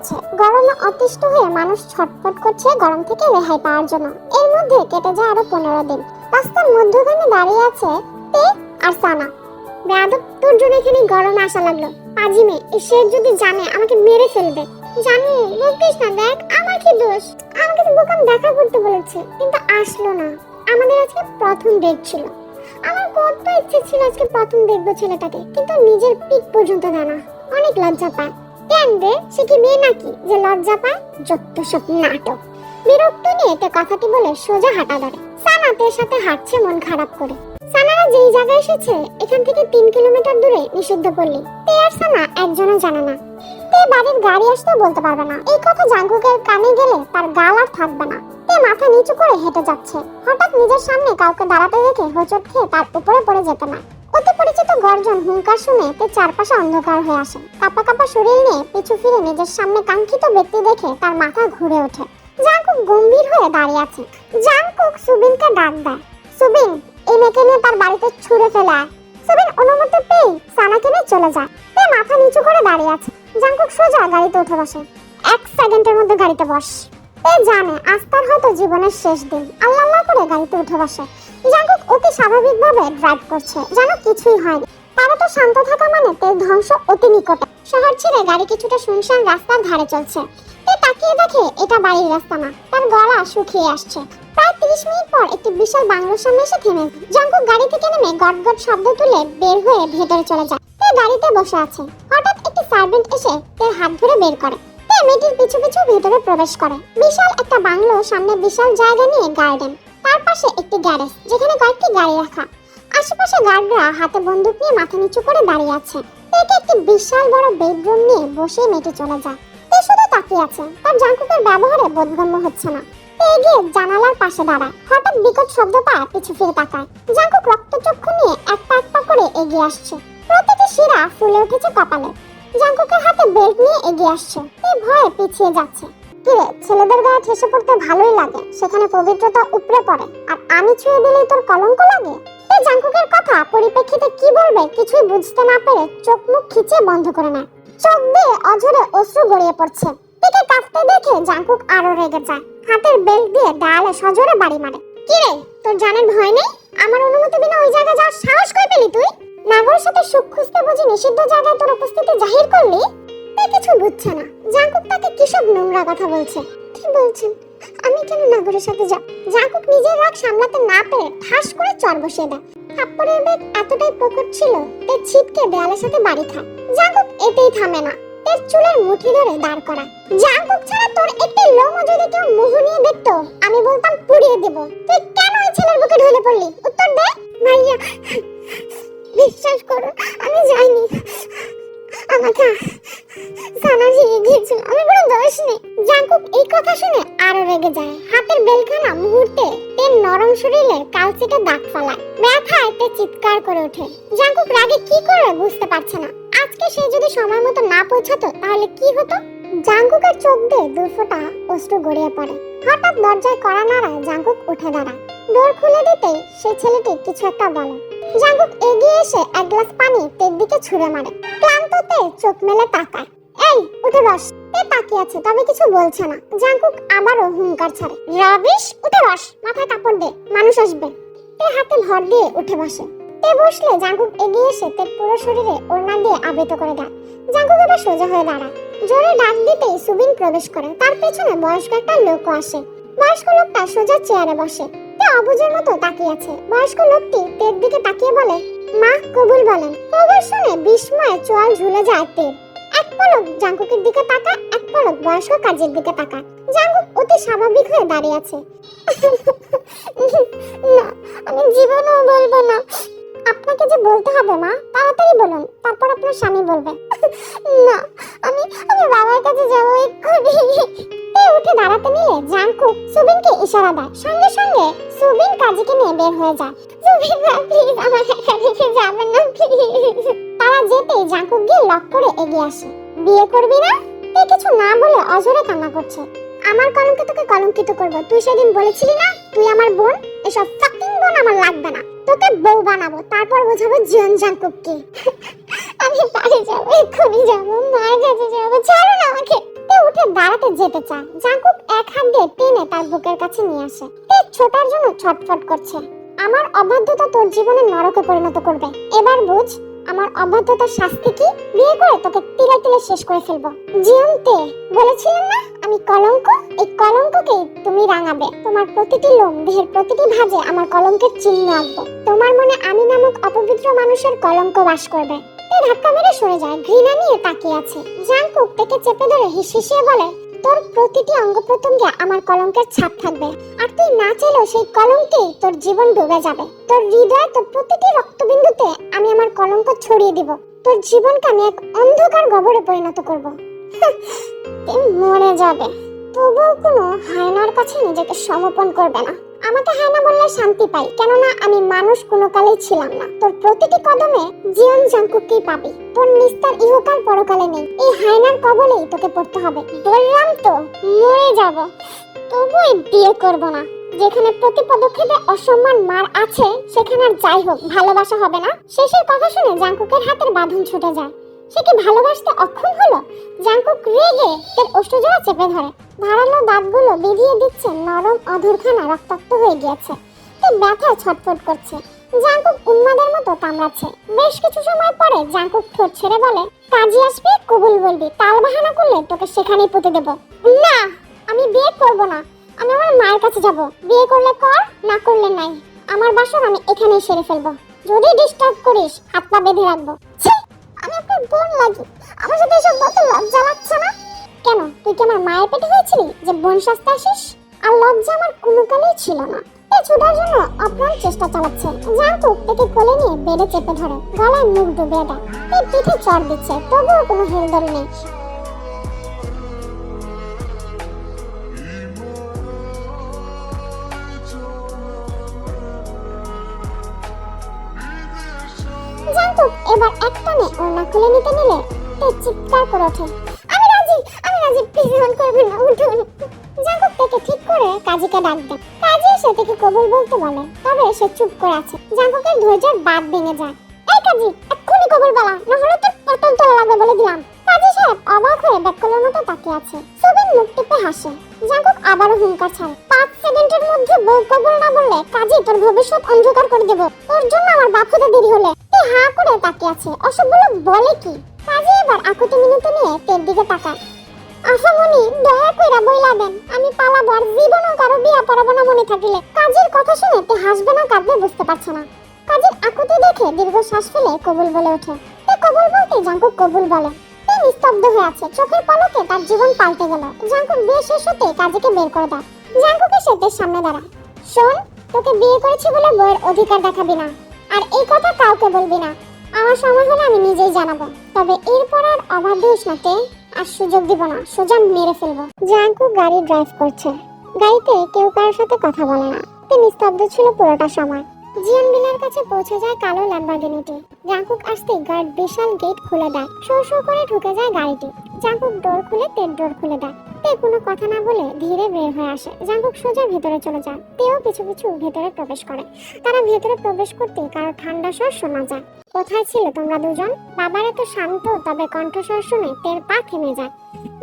করেছে গরমে অতিষ্ঠ হয়ে মানুষ ছটফট করছে গরম থেকে রেহাই পাওয়ার জন্য। এর মধ্যে কেটে যায় আরও পনেরো দিন। রাস্তার মধ্যখানে দাঁড়িয়ে আছে তে আর সানা। বেয়াদব, তোর জন্য এখানে গরমে আসা লাগল। পাজি মেয়ে শেখ যদি জানে, আমাকে মেরে ফেলবে। জানি, বকিস না, দেখ, আমার কি দোষ? আমাকে তো বোকাম দেখা করতে বলেছে, কিন্তু আসলো না। আমাদের আজকে প্রথম ডেট ছিল। আমার কত ইচ্ছে ছিল আজকে প্রথম দেখব ছেলেটাকে, কিন্তু নিজের পিক পর্যন্ত দেয় অনেক লজ্জা পায়। সে কি মেয়ে নাকি যে লজ্জা পায়? যত সব নাটক। বিরক্ত নিয়ে কথাটি বলে সোজা হাঁটা ধরে। সানাতের সাথে হাঁটছে মন খারাপ করে। সানারা যেই জায়গায় এসেছে, এখান থেকে তিন কিলোমিটার দূরে নিষিদ্ধ পল্লী। তে আর সানা একজনও জানে না। তে বাড়ির গাড়ি আসতেও বলতে পারবে না। এই কথা জাঙ্কুকের কানে গেলে তার গাল আর থাকবে না। তে মাথা নিচু করে হেঁটে যাচ্ছে। হঠাৎ নিজের সামনে কাউকে দাঁড়াতে দেখে হোঁচট খেয়ে তার উপরে পড়ে যেতে না। অতি পরিচিত গর্জন, হুঙ্কার শুনে তে চারপাশে অন্ধকার হয়ে আসে। কাপা কাপা শরীর নিয়ে পিছু ফিরে নিজের সামনে কাঙ্ক্ষিত ব্যক্তি দেখে তার মাথা ঘুরে ওঠে। জাঙ্কুক গম্ভীর হয়ে দাঁড়িয়ে আছে। জাঙ্কুক সুবিনকে ডাক দেয়। সুবিন, এই মেয়েকে নিয়ে তার বাড়িতে ছুঁড়ে ফেলে আয়। সুবিন অনুমতি পেয়ে সানাকে নিয়ে চলে যায়। তে মাথা নিচু করে দাঁড়িয়ে আছে। জাঙ্কুক সোজা গাড়িতে উঠে বসে। এক সেকেন্ডের মধ্যে গাড়িতে বস। তে জানে আজ তার হয়তো জীবনের শেষ দিন। আল্লাহ আল্লাহ করে গাড়িতে উঠে বসে। জাঙ্কুক অতি স্বাভাবিকভাবে ড্রাইভ করছে, যেন কিছুই হয়নি। তারা তো শান্ত থাকা মানে তের ধ্বংস অতি নিকটে। শহর ছেড়ে গাড়ি কিছুটা শুনশান রাস্তার ধারে চলছে। তে তাকিয়ে দেখে এটা বাড়ির রাস্তা না, তার গলা শুকিয়ে আসছে। প্রায় তিরিশ মিনিট পর একটি বিশাল বাংলোর সামনে এসে থেমে। জাঙ্কুক গাড়ি থেকে নেমে গট শব্দ তুলে বের হয়ে ভেতরে চলে যায়। তে গাড়িতে বসে আছে। হঠাৎ একটি সার্ভেন্ট এসে তের হাত ধরে বের করে। তে মেয়েটির পিছু পিছু ভেতরে প্রবেশ করে। বিশাল একটা বাংলো সামনে বিশাল জায়গা নিয়ে গার্ডেন তার পাশে একটি গ্যারেজ, যেখানে কয়েকটি গাড়ি রাখা। আশেপাশে গার্ডরা হাতে বন্দুক নিয়ে মাথা নিচু করে দাঁড়িয়ে আছে। এটি একটি বিশাল বড় বেডরুম নিয়ে বসে মেয়েটি চলে যায়। তে শুধু তাকিয়ে আছে, তার জাঙ্কুকের ব্যবহারে বোধগম্য হচ্ছে না। এগিয়ে জানালার পাশে দাঁড়ায়। হঠাৎ বিকট শব্দ পায় পিছু ফিরে তাকায়। জাঙ্কুক রক্তচক্ষু নিয়ে এক পা এক পা করে এগিয়ে আসছে। প্রতিটি শিরা ফুলে উঠেছে কপালে। জাঙ্কুকের হাতে বেল্ট নিয়ে এগিয়ে আসছে। তে ভয়ে পিছিয়ে যাচ্ছে। কিরে ছেলেদের গায়ে ঠেসে পড়তে ভালোই লাগে, সেখানে পবিত্রতা উপড়ে পড়ে, আর আমি ছুঁয়ে দিলেই তোর কলঙ্ক লাগে? এই জাঙ্কুকের কথা পরিপ্রেক্ষিতে কি বলবে কিছুই বুঝতে না পেরে চোখ মুখ খিচে বন্ধ করে নেয়। চোখ দিয়ে অঝরে অশ্রু গড়িয়ে পড়ছে। কাঁপতে দেখে জাঙ্কুক আরও রেগে যায়। হাতের বেল্ট দিয়ে দেয়ালে সজোরে বাড়ি মারে। তোর ভয় নেই? আমার অনুমতি বিনা ওই জায়গায় যাওয়ার সাহস কই পেলি তুই? নাগরের সাথে সুখ খুঁজতে বুঝি নিষিদ্ধ জায়গায় তোর উপস্থিতি জাহির করলি? এ কিছু বুঝছে না। জাঙ্কুক তাকে কিসব নোংরা কথা বলছে? কি বলছেন? আমি কেন নাগরের সাথে যাব জাঙ্কুক নিজের রাগ সামলাতে না পেরে ঠাস করে চর বসিয়ে দেয়। থাপ্পড়ের বেগ এতটাই প্রকট ছিল তে ছিটকে দেয়ালের সাথে বাড়ি খায়। জাঙ্কুক এতেই থামে না। তের চুলের মুঠি ধরে দাঁড় করা জাঙ্কুক ছাড়া তোর একটি লোমও যদি কেউ মুহ নিয়ে দেখতো, আমি বলতাম পুড়িয়ে দেব। তুই কেন ওই ছেলের বুকে ঢলে পড়লি? উত্তর দে। ভাইয়া, বিশ্বাস করো, আমি যাইনি। আমাকে সানাজি এগিয়েছিল আমি কোনো দোষ নেই জাঙ্কুক এই কথা শুনে আরও রেগে যায়। হাতের বেলখানা মুহূর্তে তের নরম শরীরে কালচিটে দাগ ফালায়। ব্যথায় তে চিৎকার করে ওঠে। জাঙ্কুক রাগে কি করে বুঝতে পারছে না। আজকে সে যদি সময় মতো না পৌঁছাতো, তাহলে কি হতো? জাঙ্কুকের চোখ দিয়ে দুফোটা অশ্রু গড়িয়ে পড়ে। হঠাৎ দরজায় কড়া নাড়ায় জাঙ্কুক উঠে দাঁড়ায়। ডোর খুলে দিতেই সেই ছেলেটি কিছু একটা বলে। জাঙ্কুক এগিয়ে এসে এক গ্লাস পানি তের দিকে ছুঁড়ে মারে। ক্লান্ত তে চোখ মেলে তাকায়। এই, উঠে বস। তে তাকিয়ে আছে? তবে কিছু বলছে না। জাঙ্কুক আবারও হুঙ্কার ছাড়ে। রাবিশ, উঠে বস। মাথায় কাপড় দে, মানুষ আসবে। তে হাতে ভর দিয়ে উঠে বসে। তে বসলে জাঙ্কুক এগিয়ে এসে তে পুরো শরীরে ওড়না দিয়ে আবৃত করে দেয়। জাঙ্কুক এবার সোজা হয়ে দাঁড়ায়। জোরে ডাক দিতেই সুবিন প্রবেশ করে। তার পেছনে বয়স্ক একটা লোকও আসে। বয়স্ক লোকটা সোজা চেয়ারে বসে। অবুঝের মতো তাকিয়ে আছে। বয়স্ক লোকটি তের দিকে তাকিয়ে বলে, মা, কবুল বলেন। কবুল শুনে বিস্ময়ে চোয়াল ঝুলে যায় তের। এক পলক জাঙ্কুকের দিকে তাকায়, এক পলক বয়স্ক কাজের দিকে তাকায়। জাঙ্কুক অতি স্বাভাবিক হয়ে দাঁড়িয়ে আছে। না, আমি জীবনও বলব না। আপনাকে যে বলতে হবে, মা, তাড়াতাড়ি বলুন, তারপর আপনার স্বামী বলবে। না, আমি আমি বাবার কাছে যাব এক্ষুনি। দাঁড়াতে নিলে জাঙ্কুক সুবিনকে ইশারা দেয়। সঙ্গে সঙ্গে সুবিন কাজীকে নিয়ে বের হয়ে যায়। সুবিন প্লিজ আমার একা রেখে যাবেন না প্লিজ তারা যেতেই জাঙ্কুক গিয়ে লক করে এগিয়ে আসে। বিয়ে করবি না? এ কিছু না বলে অজরে কান্না করছে। আমার কলঙ্কে তোকে কলঙ্কিত করব। তুই সেদিন বলেছিলি না, তুই আমার বোন? এসব ফাকিং বোন আমার লাগবে না। তোকে বউ বানাবো, তারপর বোঝাবো জীবন জাঙ্কুককে আমি বাড়ি যাব, এক্ষুনি যাব মার কাছে যাব ছাড়ো না আমাকে। উঠে দাঁড়াতে যেতে চায়। জাঙ্কুক এক হাত দিয়ে টেনে তার বুকের কাছে নিয়ে আসে। তে ছোটার জন্য ছটফট করছে। আমার অবাধ্যতা তোর জীবনে নরকে পরিণত করবে। এবার বুঝ, আমার অবাধ্যতার শাস্তি কি? বিয়ে করে তোকে তিলে তিলে শেষ করে ফেলব। জিয়ন তে বলেছিলাম না? আমি কলঙ্ক? এই কলঙ্ককে তুমি রাঙাবে। তোমার প্রতিটি লোম, দেহের প্রতিটি ভাঁজে আমার কলঙ্কের চিহ্ন আঁকবো। তোমার মনে আমি নামক অপবিত্র মানুষের কলঙ্ক বাস করবে। সরে যায়, ঘৃণা নিয়ে তাকিয়ে আছে। জাংকুক তাকে চেপে ধরে বলে, তোর প্রতিটি অঙ্গ প্রত্যঙ্গে আমার কলঙ্কের ছাপ থাকবে, আর তুই না চাইলেও সেই তোর জীবন ডুবে যাবে। তোর হৃদয়, তোর প্রতিটি রক্তবিন্দুতে আমি আমার কলঙ্ক ছড়িয়ে দিব। তোর জীবনকে আমি এক অন্ধকার গহরে পরিণত করব। মরে যাবে। তবুও কোনো হায়নার কাছে নিজেকে সমর্পণ করবে না। আমাকে হায়না বললে শান্তি পাই, কেননা আমি মানুষ কোনো কালেই ছিলাম না। তোর প্রতিটি কদমে জীবন জাঙ্কুককেই পাবি। তোর নিস্তার ইহকাল পরকালে নেই। এই হায়নার কবলেই তোকে পড়তে হবে। বললাম তো, মরে যাব। তবুই বিয়ে করব না। যেখানে প্রতি পদক্ষেপে অসম্মান মার আছে, সেখানে আর যাই হোক, ভালোবাসা হবে না। শেষের কথা শুনে জাঙ্কুকের হাতের বাঁধন ছুটে যায়। সে ভালোবাসতে অক্ষম হলো? জাঙ্কুক রেগে তার অষ্টজোড়া চেপে ধরে। ধারালো দাঁতগুলো বেরিয়ে দিচ্ছে নরম অধরখানা রক্তাক্ত হয়ে গিয়েছে। তে ব্যথায় ছটফট করছে। জাঙ্কুক উন্মাদের মতো কামড়াচ্ছে। বেশ কিছু সময় পরে জাঙ্কুক ঠোঁট ছেড়ে বলে কাজী আসবে কবুল বলবি। তাল বাহানা করলে তোকে সেখানেই পুঁতে দেব। না আমি বিয়ে করব না। আমি আমার মায়ের কাছে যাব। বিয়ে করলে কর না করলে নাই। আমার বাসন আমি এখানেই সেরে ফেলব। যদি ডিস্টার্ব করিস হাত পা বেঁধে রাখব। ছি, আমি আপনার বোন লাগি। আমার সাথে এসব বলতে লজ্জা লাগছে না? কেন? তুই কি আমার মায়ের পেটে হয়েছিলি যে বোন সাজতে আসিস? আর লজ্জা আমার কোনো কালেই ছিল না। ছোটার জন্য অপ্রাণ চেষ্টা চালাচ্ছে। জানতো একে কোলে নিয়ে বেডে চেপে ধরে, গলায় মুখ ডুবিয়ে দেয়। পিঠে চড় দিচ্ছে, তবুও কোনো হেলদোল নেই। চিৎকার করে ওঠে আমি রাজি আমি রাজি প্লিজ করবেন না, উঠুন। জাঙ্কুক তাকে ঠিক করে কাজীকে ডাক দেয় কাজী এসে তাকে কবুল বলতে বলে, তবে সে চুপ করে আছে। জাঙ্কুকের ধৈর্যের বাদ ভেঙে যায়। এই কাজী, এক্ষুনি কবুল বলা না হলে তোর পটল লাগবে বলে দিলাম। কাজী সাহেব অবাক হয়ে ব্যাককলের মতো তাকিয়ে আছে। সুবিন মুখ টিপে হাসে। জাঙ্কুক আবারও হুঙ্কার ছাড়ে। পাঁচ সেকেন্ডের মধ্যে বউ কবুল না বললে কাজী তোর ভবিষ্যৎ অন্ধকার করে দেব। তোর জন্য আমার বাপ হতে দেরি হলে। হা করে তাকিয়ে আছে। অসবগুলো বলে কি? কাজী এবার আকুতি মিনতি নিয়ে তের দিকে তাকায় আশামণি দয়া কইরা বইলা দেন। আমি পালাবো আর জীবনও কারও বিয়া পড়াবো না মনে থাকিলে। কাজের কথা শুনে তে হাসবে না কাঁদবে বুঝতে পারছে না। কাজের আকুতি দেখে দীর্ঘ শ্বাস ফেলে কবুল বলে ওঠে তে কবুল বলতে জাঙ্কুক কবুল বলে তে নিস্তব্ধ হয়ে আছে। চোখের পলকে তার জীবন পাল্টে গেল। জাঙ্কুক বিয়ে শেষ হতে কাজীকে বের করে দেয়। জাঙ্কুক এসে তের সামনে দাঁড়ায়। শোন, তোকে বিয়ে করেছি বলে বইয়ের অধিকার দেখাবি না। আর এই কথা কাউকে বলবি না। আমার হলে আমি নিজেই জানাব। তবে এরপর আর অবাধ্য তে আর সুযোগ দিব না, সোজা মেরে ফেলব। জাঙ্কু গাড়ি ড্রাইভ করছে। গাড়িতে কেউ কারোর সাথে কথা বলে না। তিনি স্তব্ধ ছিল পুরোটা সময়। জিয়ন বিলের কাছে পৌঁছে যায় কালো ল্যাম্বরগিনিটি জাঙ্কুক আসতে গার্ড বিশাল গেট খুলে দেয়। শো শো করে ঢুকে যায় গাড়িটি। জাঙ্কুক ডোর খুলে তের ডোর খুলে দেয়। তে কোনো কথা না বলে ধীরে বের হয়ে আসে। জাঙ্গুক সোজা ভেতরে চলে যায়। তেও কিছু কিছু ভেতরে প্রবেশ করে। তারা ভেতরে প্রবেশ করতে কারও ঠান্ডা স্বর শোনা যায়। কোথায় ছিল তোমরা দুজন? বাবার এত শান্ত, তবে কণ্ঠস্বর শুনে তের পা থেমে যায়।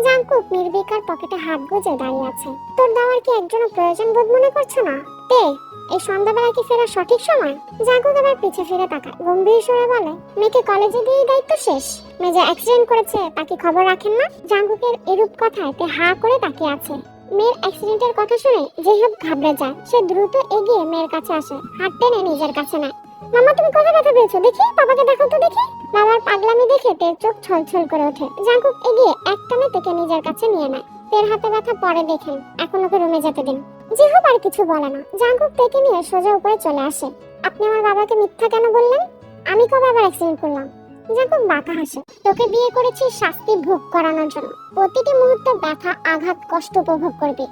জাঙ্কুক নির্বিকার পকেটে হাত গুজে দাঁড়িয়ে আছে। তোর দাওয়ার কি একজনও প্রয়োজন বোধ মনে করছ না? তে এই সন্ধ্যাবেলা কি ফেরার সঠিক সময়? জাঙ্কুক এবার পিছে ফিরে তাকায়, গম্ভীর স্বরে বলে, মেয়েকে কলেজে দিয়ে দায়িত্ব শেষ? মেয়ে যে অ্যাক্সিডেন্ট করেছে তা কি খবর রাখেন না? জাঙ্কুকের এরূপ কথায় তে হা করে আছে। মেয়ের অ্যাক্সিডেন্টের কথা শুনে ঘাবড়ে যায়, সে দ্রুত এগিয়ে মেয়ের কাছে আসে, হাত টেনে নিজের কাছে নেয়। মামা তুমি কোথায় ব্যথা পেয়েছ? দেখি, বাবাকে দেখো তো দেখি। বাবার পাগলামি দেখে তের চোখ ছলছল করে ওঠে। জাঙ্কুক এগিয়ে এক টানে তেকে নিজের কাছে নিয়ে নেয়। তের হাতে ব্যথা পরে দেখেন, এখন ওকে রুমে যেতে দিন। জিহব আর কিছু বলে না। জাঙ্কুক ডেকে নিয়ে সোজা উপরে চলে আসে। আপনি আমার বাবাকে মিথ্যা কেন বললেন? আমি কবে আবার অ্যাক্সিডেন্ট করলাম? জাঙ্কুক বাঁকা হাসে। তোকে বিয়ে করেছি শাস্তি ভোগ করানোর জন্য। প্রতিটি মুহূর্তে ব্যথা, আঘাত, কষ্ট উপভোগ করবি।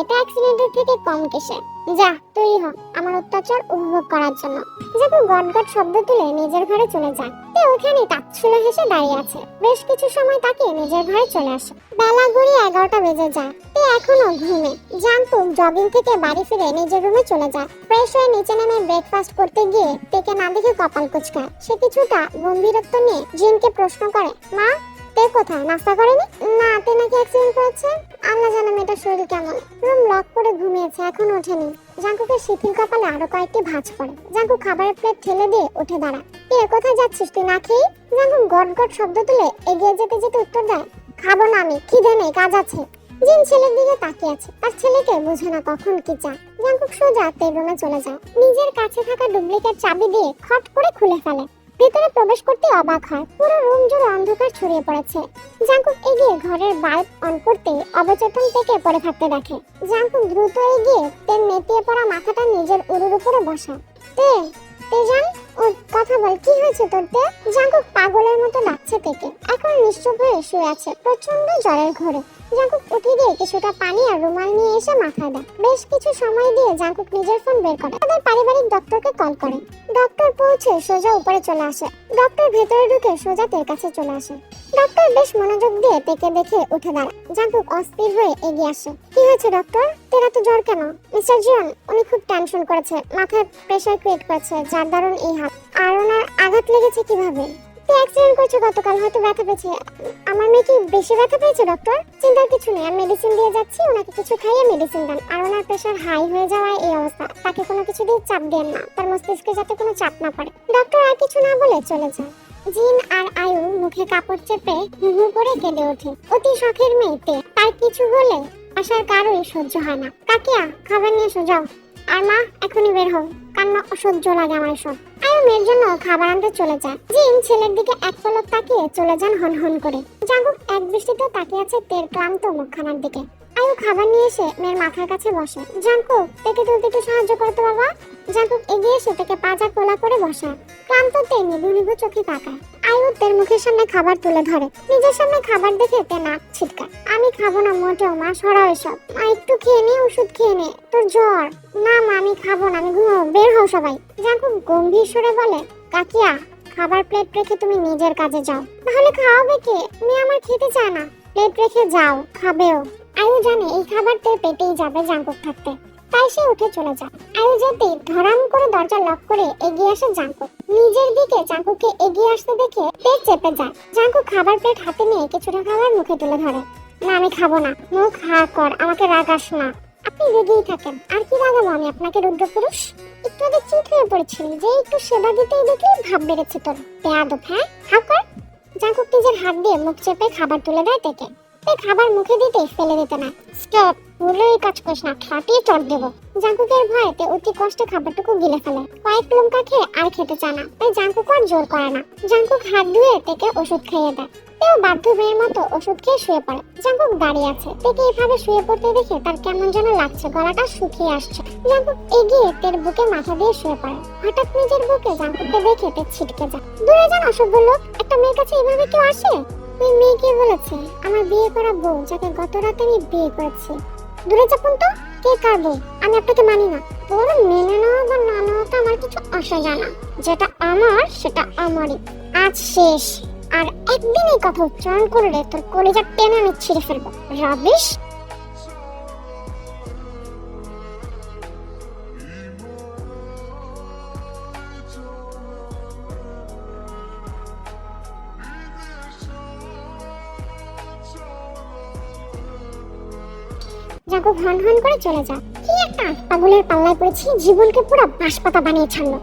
এটা অ্যাক্সিডেন্টের থেকে কম কিসে যা, তৈরি হ। আমার অত্যাচার উপভোগ করার জন্য। যাকে গট গট শব্দ তুলে নিজের ঘরে চলে যায়। তে ওখানে তাচ্ছুলো হেসে দাঁড়িয়ে আছে। বেশ কিছু সময় তাকে নিজের ঘরে চলে আসে। বেলা গড়িয়ে এগারোটা বেজে যায়। তে এখনও ঘুমে। জাংকুক জগিং থেকে বাড়ি ফিরে নিজের রুমে চলে যায়। ফ্রেশ হয়ে নিচে নেমে ব্রেকফাস্ট করতে গিয়ে তেকে না দেখে কপাল কুচকায়। সে কিছুটা গম্ভীরত্ব নিয়ে জিনকে প্রশ্ন করে, মা তে কোথায় নাস্তা করেনি? না, তে নাকি অ্যাক্সিডেন্ট করেছে? আল্লাহ জানে মেয়েটার শরীর কেমন। রুম লক করে ঘুমিয়েছে, এখন ওঠেনি। জাঙ্কুকের শিথিল কপালে আরও কয়েকটি ভাঁজ পড়ে। জাঙ্কু খাবারের প্লেট ঠেলে দিয়ে উঠে দাঁড়ায়। কে কোথায় যাচ্ছিস তুই, না খেয়ে? জাঙ্কু গট গট শব্দ তুলে এগিয়ে যেতে যেতে উত্তর দেয়, খাব না আমি, খিদে নেই, কাজ আছে। জিন ছেলের দিকে তাকিয়ে আছে তার ছেলেকে বোঝে না কখন কি চায়। জাঙ্কুক সোজা তের চলে যায়। নিজের কাছে থাকা ডুপ্লিকেট চাবি দিয়ে খট করে খুলে ফেলে। ভিতরে প্রবেশ করতে অবাক হয়। পুরো রুম জুড়ে অন্ধকার ছড়িয়ে পড়েছে। জাঙ্কুক এগিয়ে ঘরের বাল্ব অন করতে অবচেতন থেকে পড়ে থাকতে দেখে। জাঙ্কুক দ্রুত এগিয়ে তের নেতিয়ে পড়া মাথাটা নিজের উরুর উপরে বসা তে তে ও কথা বল, কি হয়েছে তোর তে? জাঙ্কুক পাগলের মতো ডাকছে থেকে। এখন নিশ্চুপ হয়ে শুয়ে আছে প্রচণ্ড জ্বরের ঘরে। জাঙ্কুক গিয়ে কিছুটা পানি আর রুমাল নিয়ে এসে মাথায় দেয়। বেশ কিছু সময় দিয়ে জাঙ্কুক নিজের ফোন বের করে। তাদের পারিবারিক ডক্টরকে কল করে। ডক্টর পৌঁছে সোজা উপরে চলে আসে। ডক্টর ভেতরে ঢুকে সোজা তের কাছে চলে আসে। ডক্টর বেশ মনোযোগ দিয়ে তেকে দেখে উঠে দাঁড়ায়। জাঙ্কুক অস্থির হয়ে এগিয়ে আসে। কি হয়েছে, ডক্টর? তেরা তো জ্বর কেন? মিস্টার জন উনি খুব টেনশন করেছে। মাথায় প্রেসার ক্রিয়েট করেছে, যার দারুণ এই হাত আর ওনার আঘাত লেগেছে কীভাবে? তে অ্যাক্সিডেন্ট করেছে গতকাল, হয়তো ব্যথা পেয়েছে। আমার মেয়ে কি বেশি ব্যথা পেয়েছে ডক্টর চিন্তার কিছু নেই, আমি মেডিসিন দিয়ে যাচ্ছি, ওনাকে কিছু খাইয়ে মেডিসিন দেন। আর ওনার প্রেশার হাই হয়ে যাওয়ায় এই অবস্থা। তাকে কোনো কিছু দিয়ে চাপ দেন না। তার মস্তিষ্কে যাতে কোনো চাপ না পড়ে। ডক্টর আর কিছু না বলে চলে যায়। জিন আর আয়ু মুখে কাপড় চেপে হু হু করে কেঁদে ওঠে। অতি শখের মেয়েতে, তার কিছু হলে আসার কারোই সহ্য হয় না। কাকিয়া, খাবার নিয়ে এসো, যাও। আর মা, এখনই বের হও। কান্না অসহ্য লাগে আমার সব আয়ু মেয়ের জন্য খাবার আনতে চলে যায় জিন ছেলের দিকে এক পলক তাকিয়ে চলে যান হন হন করে জাগুক এক দৃষ্টিতে তাকিয়ে আছে তের ক্লান্ত মুখখানার দিকে। আয়ু খাবার নিয়ে এসে মেয়ের মাথার কাছে বসে। জাঙ্কু তেকে তুলতে একটু সাহায্য করতো বাবা। জাঙ্কুক এগিয়ে এসে তাকে পাজা কোলা করে বসায় ক্লান্ত তে নিভু নিভু চোখে তাকায়। আয়ু তের মুখের সামনে খাবার তুলে ধরে। নিজের সামনে খাবার দেখে তে নাক ছিটকায়। আমি খাব না মোটেও মা, সরাও এসব। মা, একটু খেয়ে নে, ওষুধ খেয়ে নে। তোর জ্বর। না মা, আমি খাব না, আমি ঘুমাবো। বের হও সবাই। জাঙ্কুক গম্ভীর স্বরে বলে, কাকিয়া, খাবার প্লেট রেখে তুমি নিজের কাজে যাও। তাহলে খাওয়াবে কে? মেয়ে আমার খেতে চায় না। প্লেট রেখে যাও, খাবেও। আয়ু জানে এই খাবার তোর পেটেই যাবে জাঙ্কুক থাকতে। তাই সে উঠে চলে যায়। আয়ু যেতে ধরাম করে দরজা লক করে এগিয়ে আসে জাঙ্কুক। নিজের দিকে জাঙ্কুককে এগিয়ে আসতে দেখে পেট চেপে যায়। জাঙ্কুক খাবার প্লেট হাতে নিয়ে কিছুটা খাবার মুখে তুলে ধরে। না, আমি খাব না। মুখ হা কর, আমাকে রাগাস না। আপনি রেগেই থাকেন। আর কি রাগাবো আমি আপনাকে রুদ্র পুরুষ একটু আগে চিট হয়ে পড়েছিলি যে একটু সেবা দিতেই দেখি ভাব বেড়েছে তোর। বেয়াদব হ্যাঁ? হা কর। জাঙ্কুক নিজের হাত দিয়ে মুখ চেপে খাবার তুলে দেয় তেকে তে খাবার মুখে দিতেই ফেলে দিতে না। স্টপ ভুলেই কাজ করিস না ফাটিয়ে চট দেবো। জাঙ্কুকের ভয়েতে অতি কষ্টে খাবারটুকু গিলে ফেলে। কয়েক লঙ্কা খেয়ে আর খেতে চায় না, তাই জাঙ্কুক আর জোর করে না। জাঙ্কুক হাত ধুয়ে তেকে ওষুধ খাইয়ে দেয়। তেও বাধ্য মেয়ের মতো ওষুধ খেয়ে শুয়ে পড়ে। জাঙ্কুক দাঁড়িয়ে আছে। তেকে এভাবে শুয়ে পড়তে দেখে তার কেমন যেন লাগছে, গলাটা শুকিয়ে আসছে। জাঙ্কুক এগিয়ে তের বুকে মাথা দিয়ে শুয়ে পড়ে। হঠাৎ নিজের বুকে জাঙ্কুককে দেখে তে ছিটকে যায়। দূরে যান অসভ্য লোক, একটা মেয়ের কাছে এভাবে কেউ আসে? ওই মেয়ে কে বলেছে, আমার বিয়ে করা বউ যাকে গত রাতে আমি বিয়ে করেছি। দূরে চাপুন তো, কে কার বউ? আমি আপনাকে মানি না। তোর মেনে নেওয়া বা না নেওয়া তো আমার কিছু আসে যায় না। যেটা আমার, সেটা আমারই। আজ শেষ। আর একদিন কথা উচ্চারণ করলে তোর কলেজার টেনে আমি ছিঁড়ে ফেলব। রাবিশ। হন হন করে চলে যা। কি একটা পাগলের পাল্লায় পড়েছি, জীবনকে পুরো বাঁশপাতা বানিয়ে ছাড়লো।